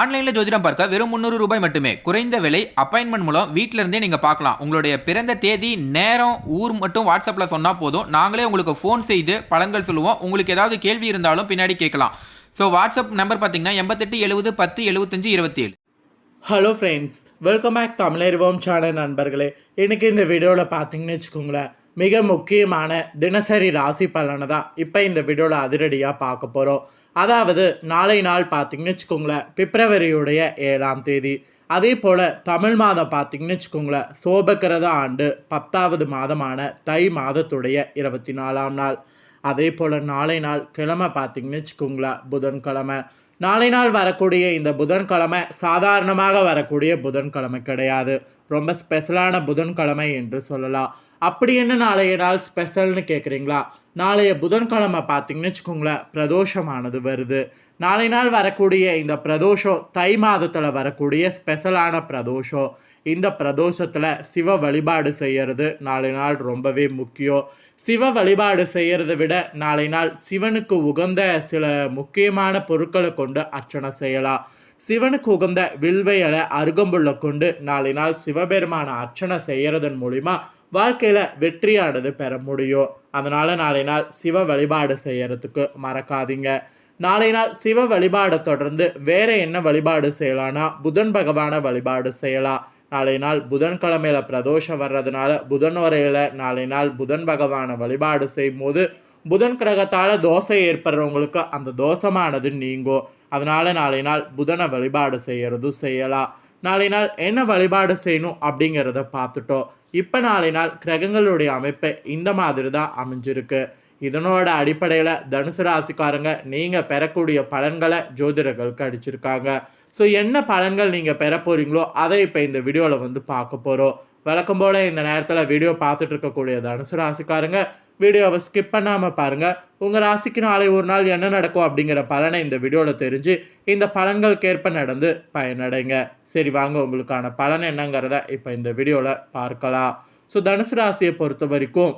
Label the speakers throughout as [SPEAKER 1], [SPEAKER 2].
[SPEAKER 1] ஆன்லைனில் ஜோதிடம் பார்க்க வெறும் முந்நூறு ரூபாய் மட்டுமே. குறைந்த விலை அப்பாயின்மெண்ட் மூலம் வீட்டிலிருந்தே நீங்கள் பார்க்கலாம். உங்களுடைய பிறந்த தேதி நேரம் ஊர் மட்டும் வாட்ஸ்அப்பில் சொன்னால் போதும். நாங்களே உங்களுக்கு ஃபோன் செய்து பலன்கள் சொல்லுவோம். உங்களுக்கு ஏதாவது கேள்வி இருந்தாலும் பின்னாடி கேட்கலாம். ஸோ வாட்ஸ்அப் நம்பர் பார்த்தீங்கன்னா எண்பத்தெட்டு எழுபது பத்து எழுபத்தஞ்சு இருபத்தி ஏழு
[SPEAKER 2] hello friends welcome back Tamilarivom channel நண்பர்களே. இன்றைக்கி இந்த வீடியோவில் பார்த்தீங்கன்னு வச்சுக்கோங்களேன் மிக முக்கியமான தினசரி ராசி பலனை தான் இப்போ இந்த வீடியோவில் அதிரடியாக பார்க்க போகிறோம். அதாவது நாளை நாள் பார்த்தீங்கன்னு வச்சுக்கோங்களேன் பிப்ரவரியுடைய ஏழாம் தேதி. அதே போல் தமிழ் மாதம் பார்த்திங்கன்னு வச்சுக்கோங்களேன் சோபக்கிரத ஆண்டு பத்தாவது மாதமான தை மாதத்துடைய இருபத்தி நாலாம் நாள். அதே போல் நாளை நாள் கிழமை பார்த்தீங்கன்னு வச்சுக்கோங்களேன் புதன்கிழமை. நாளை நாள் வரக்கூடிய இந்த புதன்கிழமை சாதாரணமாக வரக்கூடிய புதன்கிழமை கிடையாது. ரொம்ப ஸ்பெஷலான புதன்கிழமை என்று சொல்லலாம். அப்படி என்ன நாளைய நாள் ஸ்பெஷல்னு கேட்குறீங்களா நாளைய புதன்கிழமை பார்த்தீங்கன்னு வச்சுக்கோங்களேன் பிரதோஷமானது வருது. நாளை நாள் வரக்கூடிய இந்த பிரதோஷம் தை மாதத்தில் வரக்கூடிய ஸ்பெஷலான பிரதோஷம். இந்த பிரதோஷத்தில் சிவ வழிபாடு செய்கிறது நாளை நாள் ரொம்பவே முக்கியம். சிவ வழிபாடு செய்கிறத விட நாளை நாள் சிவனுக்கு உகந்த சில முக்கியமான பொருட்களை கொண்டு அர்ச்சனை செய்யலாம். சிவனுக்கு உகந்த வில்வையலை அருகம்புள்ள கொண்டு நாளை நாள் சிவபெருமான அர்ச்சனை செய்கிறதன் மூலிமா வாழ்க்கையில் வெற்றியானது பெற முடியும். அதனால் நாளை நாள் சிவ வழிபாடு செய்கிறதுக்கு மறக்காதீங்க. நாளை நாள் சிவ வழிபாடை தொடர்ந்து வேறு என்ன வழிபாடு செய்யலாம்னா புதன் பகவானை வழிபாடு செய்யலாம். நாளை நாள் புதன்கிழமையில் பிரதோஷம் வர்றதுனால புதன் உரையில் நாளை நாள் புதன் பகவானை வழிபாடு செய்யும் போது புதன் கிரகத்தால் தோசை ஏற்படுறவங்களுக்கு அந்த தோஷமானது நீங்கும். அதனால் நாளை நாள் புதனை வழிபாடு செய்கிறதும் செய்யலாம். நாளை நாள் என்ன வழிபாடு செய்யணும் அப்படிங்கிறத பார்த்துட்டோம். இப்போ நாளை நாள் கிரகங்களுடைய அமைப்பு இந்த மாதிரி தான் அமைஞ்சிருக்கு. இதனோட அடிப்படையில் தனுசு ராசிக்காரங்க நீங்கள் பெறக்கூடிய பலன்களை ஜோதிடர்களுக்கு அடிச்சிருக்காங்க. ஸோ என்ன பலன்கள் நீங்கள் பெற போகிறீங்களோ அதை இப்போ இந்த வீடியோவில் வந்து பார்க்க போகிறோம் வழக்கம் போல் இந்த நேரத்தில் வீடியோ பார்த்துட்டு இருக்கக்கூடிய தனுசு ராசிக்காரங்க வீடியோவை ஸ்கிப் பண்ணாமல் பாருங்கள் உங்கள் ராசிக்கு நாளை ஒரு நாள் என்ன நடக்கும் அப்படிங்கிற பலனை இந்த வீடியோவில் தெரிஞ்சு இந்த பலன்களுக்கேற்ப நடந்து பயனடைங்க. சரி வாங்க உங்களுக்கான பலன் என்னங்கிறத இப்போ இந்த வீடியோவில் பார்க்கலாம். ஸோ தனுசு ராசியை பொறுத்த வரைக்கும்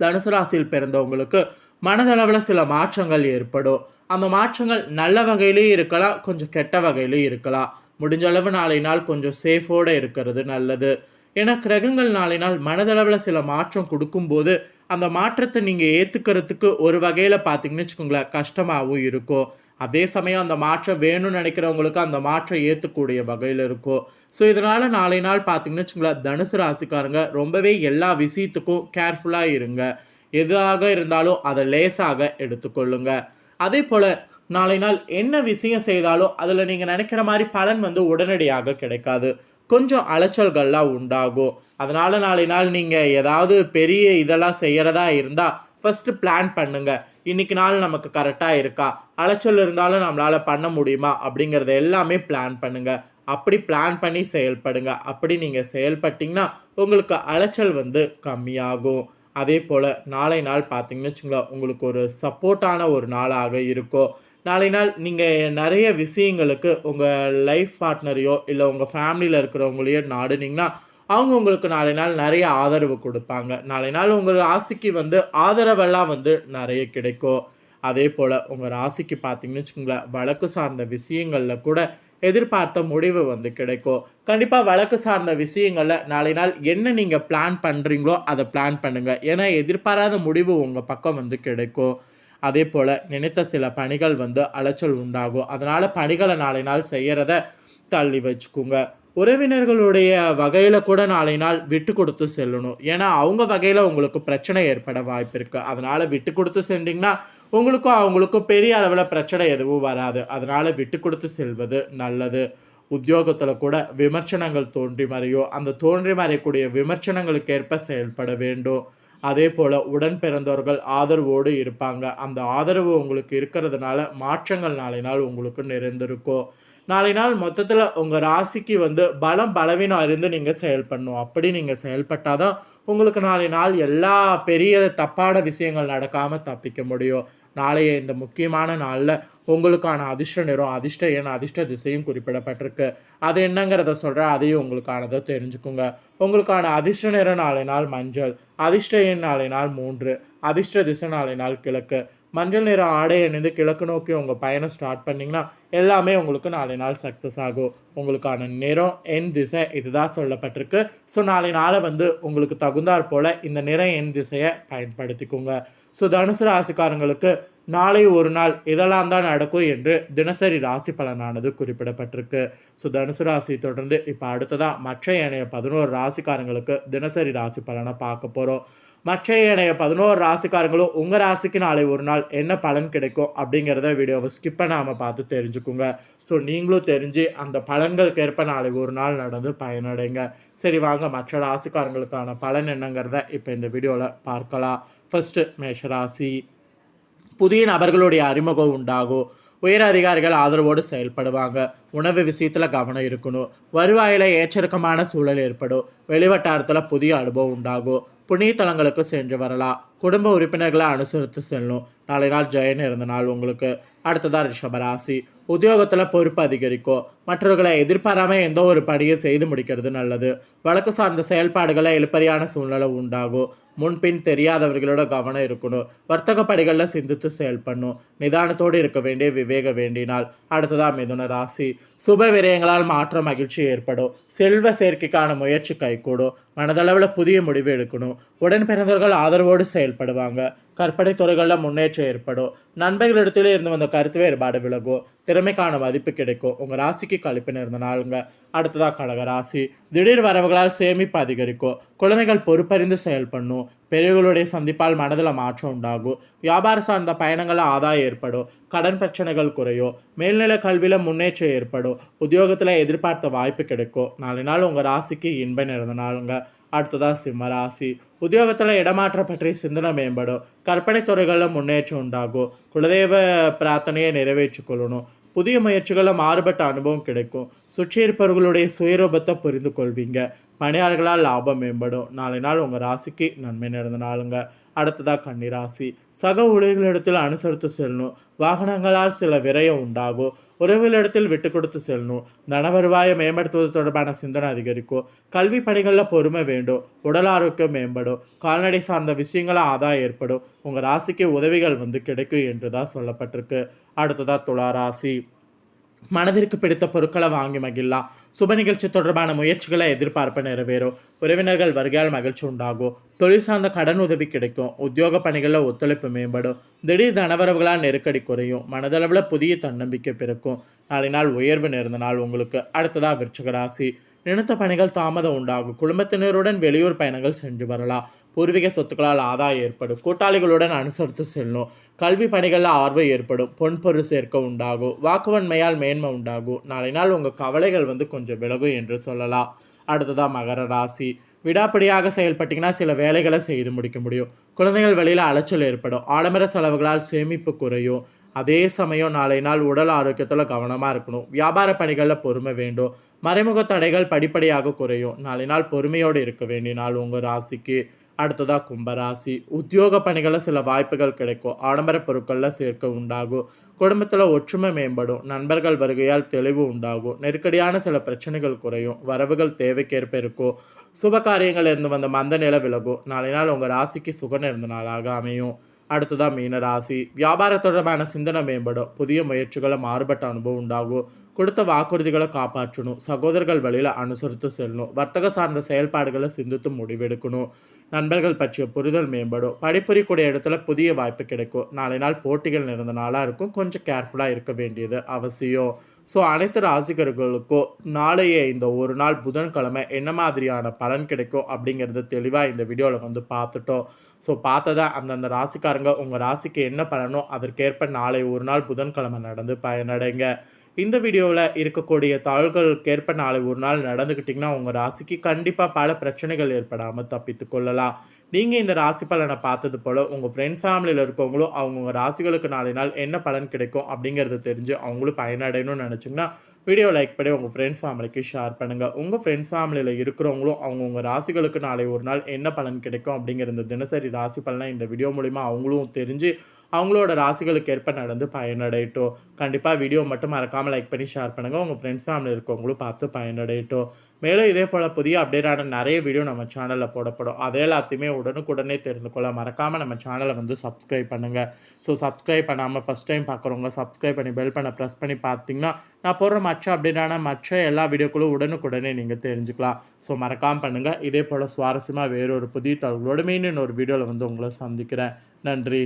[SPEAKER 2] தனுசு ராசியில் பிறந்தவங்களுக்கு மனதளவில் சில மாற்றங்கள் ஏற்படும். அந்த மாற்றங்கள் நல்ல வகையிலையும் இருக்கலாம் கொஞ்சம் கெட்ட வகையிலையும் இருக்கலாம். முடிஞ்ச அளவு நாளை நாள் கொஞ்சம் சேஃபோடு இருக்கிறது நல்லது. ஏன்னா கிரகங்கள் நாளை நாள் மனதளவில் சில மாற்றம் கொடுக்கும்போது அந்த மாற்றத்தை நீங்கள் ஏற்றுக்கிறதுக்கு ஒரு வகையில் பார்த்தீங்கன்னு வச்சுக்கோங்களேன் கஷ்டமாகவும் இருக்கும். அதே சமயம் அந்த மாற்றம் வேணும்னு நினைக்கிறவங்களுக்கு அந்த மாற்றம் ஏற்றக்கூடிய வகையில் இருக்கும். ஸோ இதனால் நாளை நாள் பார்த்தீங்கன்னு வச்சுக்கோங்களேன் தனுசு ராசிக்காரங்க ரொம்பவே எல்லா விஷயத்துக்கும் கேர்ஃபுல்லாக இருங்க. எதாக இருந்தாலும் அதை லேசாக எடுத்துக்கொள்ளுங்க. அதே போல் நாளை நாள் என்ன விஷயம் செய்தாலும் அதில் நீங்கள் நினைக்கிற மாதிரி பலன் வந்து உடனடியாக கிடைக்காது. கொஞ்சம் அலைச்சல்கள்லாம் உண்டாகும். அதனால் நாளை நாள் நீங்கள் ஏதாவது பெரிய இதெல்லாம் செய்கிறதா இருந்தால் ஃபஸ்ட்டு பிளான் பண்ணுங்கள் இன்றைக்கி நாள் நமக்கு கரெக்டாக இருக்கா? அலைச்சல் இருந்தாலும் நம்மளால் பண்ண முடியுமா? அப்படிங்கிறத எல்லாமே பிளான் பண்ணுங்கள் அப்படி பிளான் பண்ணி செயல்படுங்க. அப்படி நீங்கள் செயல்பட்டிங்கன்னா உங்களுக்கு அலைச்சல் வந்து கம்மியாகும். அதே போல் நாளை நாள் பார்த்தீங்கன்னு வச்சுங்களேன் உங்களுக்கு ஒரு சப்போர்ட்டான ஒரு நாளாக இருக்கும். நாளை நாள் நீங்கள் நிறைய விஷயங்களுக்கு உங்கள் லைஃப் பார்ட்னரையோ இல்லை உங்கள் ஃபேமிலியில் இருக்கிறவங்களையோ நாடுனீங்கன்னா அவங்க உங்களுக்கு நாளை நாள் நிறைய ஆதரவு கொடுப்பாங்க. நாளை நாள் உங்கள் ராசிக்கு வந்து ஆதரவெல்லாம் வந்து நிறைய கிடைக்கும். அதே போல் உங்கள் ராசிக்கு பார்த்தீங்கன்னு வச்சுக்கோங்களேன் வழக்கு சார்ந்த விஷயங்களில் கூட எதிர்பார்த்த முடிவு வந்து கிடைக்கும். கண்டிப்பாக வழக்கு சார்ந்த விஷயங்களில் நாளை நாள் என்ன நீங்கள் பிளான் பண்ணுறீங்களோ அதை பிளான் பண்ணுங்கள் ஏன்னா எதிர்பாராத முடிவு உங்கள் பக்கம் வந்து கிடைக்கும். அதே போல் நினைத்த சில பணிகள் வந்து அலைச்சல் உண்டாகும். அதனால் பணிகளை நாளை நாள் செய்கிறத தள்ளி வச்சுக்கோங்க. உறவினர்களுடைய வகையில் கூட நாளை நாள் விட்டு கொடுத்து செல்லணும். ஏன்னா அவங்க வகையில் உங்களுக்கு பிரச்சனை ஏற்பட வாய்ப்பு இருக்குது அதனால் விட்டு கொடுத்து சென்றிங்கன்னா உங்களுக்கும் அவங்களுக்கும் பெரிய அளவில் பிரச்சனை எதுவும் வராது. அதனால் விட்டு கொடுத்து செல்வது நல்லது. உத்தியோகத்தில் கூட விமர்சனங்கள் தோன்றி மறையோ அந்த தோன்றி மறையக்கூடிய விமர்சனங்களுக்கு ஏற்ப செயல்பட வேண்டும். அதே போல் உடன் பிறந்தவர்கள் ஆதரவோடு இருப்பாங்க. அந்த ஆதரவு உங்களுக்கு இருக்கிறதுனால மாற்றங்கள் நாளை நாள் உங்களுக்கு நிறைந்திருக்கும் நாளை நாள் மொத்தத்தில் உங்கள் ராசிக்கு வந்து பலம் பலவீனம் அறிந்து நீங்கள் செயல்படணும். அப்படி நீங்கள் செயல்பட்டால் தான் உங்களுக்கு நாளை நாள் எல்லா பெரிய தப்பான விஷயங்கள் நடக்காமல் தப்பிக்க முடியும். நாளைய இந்த முக்கியமான நாளில் உங்களுக்கான அதிர்ஷ்ட நிறம் அதிர்ஷ்ட என அதிர்ஷ்ட திசையும் குறிப்பிடப்பட்டிருக்கு. அது என்னங்கிறத சொல்கிறேன் அதையும் உங்களுக்கானதை தெரிஞ்சுக்குங்க. உங்களுக்கான அதிர்ஷ்ட நிற நாளை நாள் மஞ்சள் அதிர்ஷ்ட எண் நாளை நாள் மூன்று அதிர்ஷ்ட திசை நாளை நாள் கிழக்கு. மஞ்சள் நிற ஆடை அணிந்து கிழக்கு நோக்கி உங்கள் பயணம் ஸ்டார்ட் பண்ணிங்கன்னா எல்லாமே உங்களுக்கு நாளை நாள் சக்ஸஸ் ஆகும். உங்களுக்கான நிறம் எண் திசை இதுதான் சொல்லப்பட்டிருக்கு. ஸோ நாளை நாளை வந்து உங்களுக்கு தகுந்தாற் போல் இந்த நிறம் எண் திசையை பயன்படுத்திக்கோங்க. ஸோ தனுசு ராசிக்காரங்களுக்கு நாளை ஒரு நாள் இதெல்லாம் தான் நடக்கும் என்று தினசரி ராசி பலனானது குறிப்பிடப்பட்டிருக்கு. ஸோ தனுசு ராசி தொடர்ந்து இப்போ அடுத்ததாக மற்ற ஏனைய பதினோரு ராசிக்காரங்களுக்கு தினசரி ராசி பலனை பார்க்க போகிறோம் மற்ற ஏனைய பதினோரு ராசிக்காரங்களும் உங்கள் ராசிக்கு நாளை ஒரு நாள் என்ன பலன் கிடைக்கும் அப்படிங்கிறத வீடியோவை ஸ்கிப் பண்ணாமல் பார்த்து தெரிஞ்சுக்குங்க. ஸோ நீங்களும் தெரிஞ்சு அந்த பலன்களுக்கு ஏற்ப நாளை ஒரு நாள் நடந்து பயனடைங்க. சரி வாங்க மற்ற ராசிக்காரங்களுக்கான பலன் என்னங்கிறத இப்போ இந்த வீடியோவில் பார்க்கலாம். ஃபஸ்ட்டு மேஷராசி. புதிய நபர்களுடைய அறிமுகம் உண்டாகும். உயர் அதிகாரிகள் ஆதரவோடு செயல்படுவாங்க. உணவு விஷயத்தில் கவனம் இருக்கணும். வருவாயில் ஏற்றிறக்கமான சூழல் ஏற்படும். வெளிவட்டாரத்தில் புதிய அனுபவம் உண்டாகும். புண்ணிய தலங்களுக்கு சென்று வரலாம். குடும்ப உறுப்பினர்களை அனுசரித்து செல்லும். நாளை நாள் ஜெயன் இருந்த நாள் உங்களுக்கு. அடுத்ததாக ரிஷபராசி உத்தியோகத்தில் பொறுப்பு அதிகரிக்கும் மற்றவர்களை எதிர்பாராமல் எந்த ஒரு படியை செய்து முடிக்கிறது நல்லது. வழக்கு சார்ந்த செயல்பாடுகளை எழுப்பறியான சூழ்நிலை உண்டாகும். முன்பின் தெரியாதவர்களோட கவனம் இருக்கணும். வர்த்தக படிகளில் சிந்தித்து செயல்படணும் நிதானத்தோடு இருக்க வேண்டிய விவேக வேண்டினால். அடுத்ததாக மிதுன ராசி. சுப விரயங்களால் மாற்ற மகிழ்ச்சி ஏற்படும். செல்வ சேர்க்கைக்கான முயற்சி கைகூடும். மனதளவில் புதிய முடிவு எடுக்கணும். உடன் பிறந்தவர்கள் ஆதரவோடு செயல்படுவாங்க. கற்பனை துறைகளில் முன்னேற்றம் ஏற்படும். நண்பர்களிடத்திலே இருந்து வந்த கருத்து வேறுபாடு விலகும். திறமைக்கான மதிப்பு கிடைக்கும். உங்கள் ராசிக்கு கழிப்பின இருந்தனாலுங்க அடுத்ததாக கடக ராசி. திடீர் வரவுகளால் சேமிப்பு அதிகரிக்கும். குழந்தைகள் பொறுப்பறிந்து செயல்படணும் பெரியவர்களுடைய சந்திப்பால் மனதில் மாற்றம் உண்டாகும். வியாபார சார்ந்த பயணங்கள் ஆதாயம் ஏற்படும். கடன் பிரச்சனைகள் குறையும். மேல்நிலை கல்வியில் முன்னேற்றம் ஏற்படும். உத்தியோகத்தில் எதிர்பார்த்த வாய்ப்பு கிடைக்கும். நாளை நாள் உங்கள் ராசிக்கு இன்ப நிறந்த நாளுங்க. அடுத்ததாக சிம்ம ராசி. உத்தியோகத்தில் இடமாற்றம் பற்றி சிந்தனை மேம்படும். கற்பனை துறைகளில் முன்னேற்றம் உண்டாகும். குலதெய்வ பிரார்த்தனையை நிறைவேற்றிக் கொள்ளணும். புதிய முயற்சிகளில் மாறுபட்ட அனுபவம் கிடைக்கும். சுற்றி இருப்பவர்களுடைய சுயரூபத்தை புரிந்து கொள்வீங்க பணியாளர்களால் லாபம் மேம்படும். நாளை நாள் உங்கள் ராசிக்கு நன்மை நடந்த நாளுங்க. அடுத்ததாக கன்னிராசி. சக ஊழியர்களிடத்தில் அனுசரித்து செல்லணும் வாகனங்களால் சில விரயம் உண்டாகும் உறவுகளிடத்தில் விட்டு கொடுத்து செல்லணும் தன வருவாயை மேம்படுத்துவது தொடர்பான சிந்தனை அதிகரிக்கும். கல்வி பணிகளில் பொறுமை வேண்டும். உடல் ஆரோக்கியம் மேம்படும். கால்நடை சார்ந்த விஷயங்கள ஆதாயம் ஏற்படும். உங்கள் ராசிக்கு உதவிகள் வந்து கிடைக்கும் என்று தான் சொல்லப்பட்டிருக்கு. அடுத்ததாக துலா ராசி. மனதிற்கு பிடித்த பொருட்களை வாங்கி மகிழலாம். சுப நிகழ்ச்சி தொடர்பான முயற்சிகளை எதிர்பார்ப்பு நிறைவேறும். உறவினர்கள் வருகையால் மகிழ்ச்சி உண்டாகும். தொழில் சார்ந்த கடன் உதவி கிடைக்கும். உத்தியோக பணிகளில் ஒத்துழைப்பு மேம்படும். திடீர் தனவரவுகளால் நெருக்கடி குறையும். மனதளவில் புதிய தன்னம்பிக்கை பிறக்கும். நாளை நாள் உயர்வு நேர்ந்த நாள் உங்களுக்கு. அடுத்ததாக விருச்சிக ராசி. நினைத்த பணிகள் தாமதம் உண்டாகும். குடும்பத்தினருடன் வெளியூர் பயணங்கள் சென்று வரலாம். பூர்வீக சொத்துக்களால் ஆதாயம் ஏற்படும். கூட்டாளிகளுடன் அனுசரித்து செல்லும். கல்வி பணிகளில் ஆர்வம் ஏற்படும். பொன்பொருள் சேர்க்க உண்டாகும். வாக்குவன்மையால் மேன்மை உண்டாகும். நாளை நாள் உங்கள் கவலைகள் வந்து கொஞ்சம் விலகும் என்று சொல்லலாம். அடுத்ததாக மகர ராசி. விடாப்பிடியாக செயல்பட்டீங்கன்னா சில வேலைகளை செய்து முடிக்க முடியும். குழந்தைகள் வெளியில் அலைச்சல் ஏற்படும். ஆடம்பர செலவுகளால் சேமிப்பு குறையும். அதே சமயம் நாளை நாள் உடல் ஆரோக்கியத்தில் கவனமாக இருக்கணும். வியாபார பணிகளில் பொறுமை வேண்டும். மறைமுக தடைகள் படிப்படியாக குறையும். நாளை நாள் பொறுமையோடு இருக்க வேண்டிய நாள் உங்கள் ராசிக்கு. அடுத்ததாக கும்பராசி. உத்தியோக பணிகளில் சில வாய்ப்புகள் கிடைக்கும். ஆடம்பர பொருட்களில் சேர்க்க உண்டாகும். குடும்பத்தில் ஒற்றுமை மேம்படும். நண்பர்கள் வருகையால் தெளிவு உண்டாகும். நெருக்கடியான சில பிரச்சனைகள் குறையும். வரவுகள் தேவைக்கேற்ப இருக்கும். சுப காரியங்கள் இருந்து வந்த மந்த நிலை விலகும். நாளை நாள் உங்கள் ராசிக்கு சுக இருந்த நாளாக அமையும். அடுத்ததாக மீன ராசி. வியாபார தொடர்பான சிந்தனை மேம்படும். புதிய முயற்சிகளை மாறுபட்ட அனுபவம் உண்டாகும். கொடுத்த வாக்குறுதிகளை காப்பாற்றணும். சகோதரர்கள் வழியில் அனுசரித்து செல்லணும். வர்த்தக சார்ந்த செயல்பாடுகளை சிந்தித்து முடிவெடுக்கணும். நண்பர்கள் பற்றிய புரிதல் மேம்படும். படிப்புரிக்கூடிய இடத்துல புதிய வாய்ப்பு கிடைக்கும். நாளை நாள் போட்டிகள் நிறைந்த நாளாக இருக்கும். கொஞ்சம் கேர்ஃபுல்லாக இருக்க வேண்டியது அவசியம். ஸோ அனைத்து ராசிகர்களுக்கும் நாளைய இந்த ஒரு நாள் புதன்கிழமை என்ன மாதிரியான பலன் கிடைக்கும் அப்படிங்கிறது தெளிவாக இந்த வீடியோவில் வந்து பார்த்துட்டோம். ஸோ பார்த்ததா அந்தந்த ராசிக்காரங்க உங்கள் ராசிக்கு என்ன பலனோ அதற்கேற்ப நாளை ஒரு நாள் புதன்கிழமை நடந்து பயனடைங்க. இந்த வீடியோவில் இருக்கக்கூடிய தாள்களுக்கேற்ப நாளை ஒரு நாள் நடந்துக்கிட்டிங்கன்னா உங்கள் ராசிக்கு கண்டிப்பாக பல பிரச்சனைகள் ஏற்படாமல் தப்பித்து கொள்ளலாம். நீங்கள் இந்த ராசி பலனை பார்த்தது போல் உங்கள் ஃப்ரெண்ட்ஸ் ஃபேமிலியில் இருக்கவங்களும் அவங்கவுங்க ராசிகளுக்கு நாளை நாள் என்ன பலன் கிடைக்கும் அப்படிங்கிறது தெரிஞ்சு அவங்களும் பயனடையணும்னு நினச்சிங்கன்னா வீடியோ லைக் பண்ணி உங்கள் ஃப்ரெண்ட்ஸ் ஃபேமிலிக்கு ஷேர் பண்ணுங்கள் உங்கள் ஃப்ரெண்ட்ஸ் ஃபேமிலியில் இருக்கிறவங்களும் அவங்கவுங்க ராசிகளுக்கு நாளை ஒரு நாள் என்ன பலன் கிடைக்கும் அப்படிங்கிற இந்த தினசரி ராசி பலனை இந்த வீடியோ மூலிமா அவங்களும் தெரிஞ்சு அவங்களோட ராசிகளுக்கு ஏற்ப நடந்து பயனடையட்டும். கண்டிப்பாக வீடியோ மட்டும் மறக்காமல் லைக் பண்ணி ஷேர் பண்ணுங்கள் உங்கள் ஃப்ரெண்ட்ஸ் ஃபேமிலி இருக்கவங்களும் பார்த்து பயனடையட்டும். மேலும் இதே போல் புதிய அப்டேட்டான நிறைய வீடியோ நம்ம சேனலில் போடப்படும். அதே எல்லாத்தையுமே உடனுக்குடனே தெரிந்து கொள்ள மறக்காமல் நம்ம சேனலை வந்து சப்ஸ்கிரைப் பண்ணுங்கள் ஸோ சப்ஸ்கிரைப் பண்ணாமல் ஃபஸ்ட் டைம் பார்க்குறவங்க சப்ஸ்கிரைப் பண்ணி பெல் பண்ண ப்ரெஸ் பண்ணி பார்த்தீங்கன்னா நான் போடுற மற்ற அப்டேட்டான மற்ற எல்லா வீடியோக்களும் உடனுக்குடனே நீங்கள் தெரிஞ்சுக்கலாம். ஸோ மறக்காமல் பண்ணுங்கள் இதே போல் சுவாரஸ்யமாக வேறொரு புதிய தகவலோடு மீண்டும் ஒரு வீடியோவில் வந்து உங்களை சந்திக்கிறேன். நன்றி.